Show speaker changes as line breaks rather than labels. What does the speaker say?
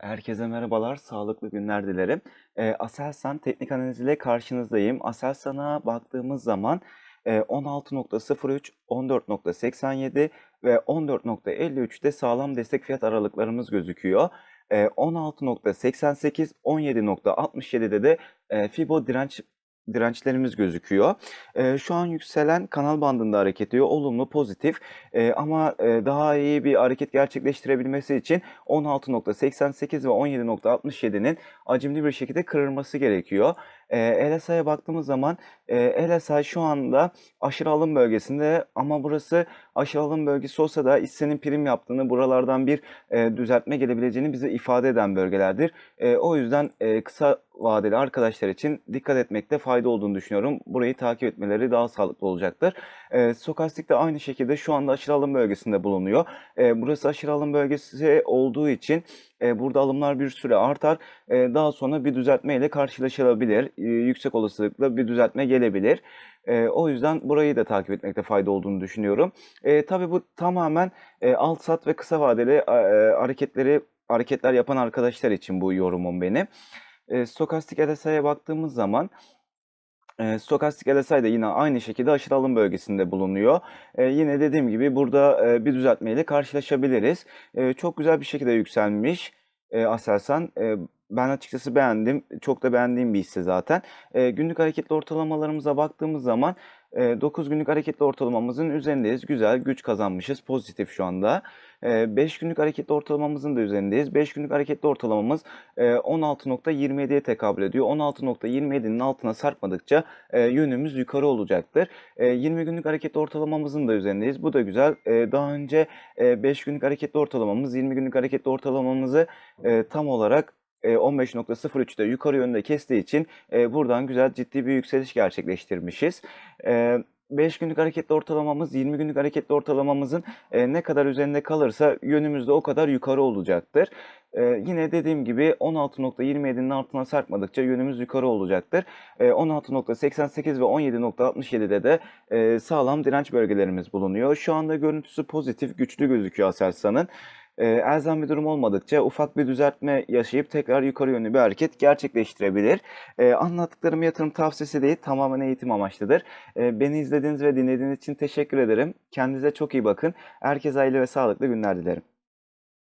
Herkese merhabalar, sağlıklı günler dilerim. Eee, Aselsan teknik analiz ile karşınızdayım. Aselsan'a baktığımız zaman eee, 16.03, 14.87 ve 14.53'te sağlam destek fiyat aralıklarımız gözüküyor. Eee, 16.88, 17.67'de de eee, Fibo direnç dirençlerimiz gözüküyor. Eee, şu an yükselen kanal bandında hareket ediyor. Olumlu, pozitif. Eee, ama eee, daha iyi bir hareket gerçekleştirebilmesi için 16.88 ve 17.67'nin acimli bir şekilde kırılması gerekiyor. Eee, LSI'ye baktığımız zaman eee, LSI şu anda aşırı alım bölgesinde ama burası aşırı alım bölgesi olsa da hissenin prim yaptığını, buralardan bir eee, düzeltme gelebileceğini bize ifade eden bölgelerdir. Eee, o yüzden eee, kısa vadeli arkadaşlar için dikkat etmekte fayda olduğunu düşünüyorum. Burayı takip etmeleri daha sağlıklı olacaktır. Eee Stokastik de aynı şekilde şu anda aşırı alım bölgesinde bulunuyor. Eee, burası aşırı alım bölgesi olduğu için eee, burada alımlar bir süre artar. Eee, daha sonra bir düzeltme ile karşılaşılabilir. Eee, yüksek olasılıkla bir düzeltme gelebilir. O yüzden burayı da takip etmekte fayda olduğunu düşünüyorum. Eee tabii bu tamamen alt sat ve kısa vadeli hareketleri hareketler yapan arkadaşlar için bu yorumum benim. Stokastik RSI'ye baktığımız zaman Eee, Stokastik RSI de yine aynı şekilde aşırı alım bölgesinde bulunuyor. Eee, yine dediğim gibi burada eee, bir düzeltmeyle karşılaşabiliriz. Eee, çok güzel bir şekilde yükselmiş eee, Aselsan. Eee, ben açıkçası beğendim. Çok da beğendiğim bir hisse zaten. Eee, günlük hareketli ortalamalarımıza baktığımız zaman eee, 9 günlük hareketli ortalamamızın üzerindeyiz. Güzel güç kazanmışız. Pozitif şu anda. Eee, 5 günlük hareketli ortalamamızın da üzerindeyiz. 5 günlük hareketli ortalamamız eee, 16.27'ye tekabül ediyor. 16.27'nin altına sarkmadıkça yönümüz yukarı olacaktır. Eee, 20 günlük hareketli ortalamamızın da üzerindeyiz. Bu da güzel. Daha önce eee, 5 günlük hareketli ortalamamız, 20 günlük hareketli ortalamamızı tam olarak eee, 15.03'te yukarı yönde kestiği için buradan güzel ciddi bir yükseliş gerçekleştirmişiz. Eee 5 günlük hareketli ortalamamız 20 günlük hareketli ortalamamızın eee, ne kadar üzerinde kalırsa yönümüz de o kadar yukarı olacaktır. Eee, yine dediğim gibi 16.27'nin altına sarkmadıkça yönümüz yukarı olacaktır. Eee, 16.88 ve 17.67'de de eee, sağlam direnç bölgelerimiz bulunuyor. Şu anda görüntüsü pozitif, güçlü gözüküyor Aselsan'ın. Eee, elzem bir durum olmadıkça ufak bir düzeltme yaşayıp tekrar yukarı yönlü bir hareket gerçekleştirebilir. Eee, anlattıklarım yatırım tavsiyesi değil, tamamen eğitim amaçlıdır. Eee, beni izlediğiniz ve dinlediğiniz için teşekkür ederim. Kendinize çok iyi bakın. Herkese hayırlı ve sağlıklı günler dilerim.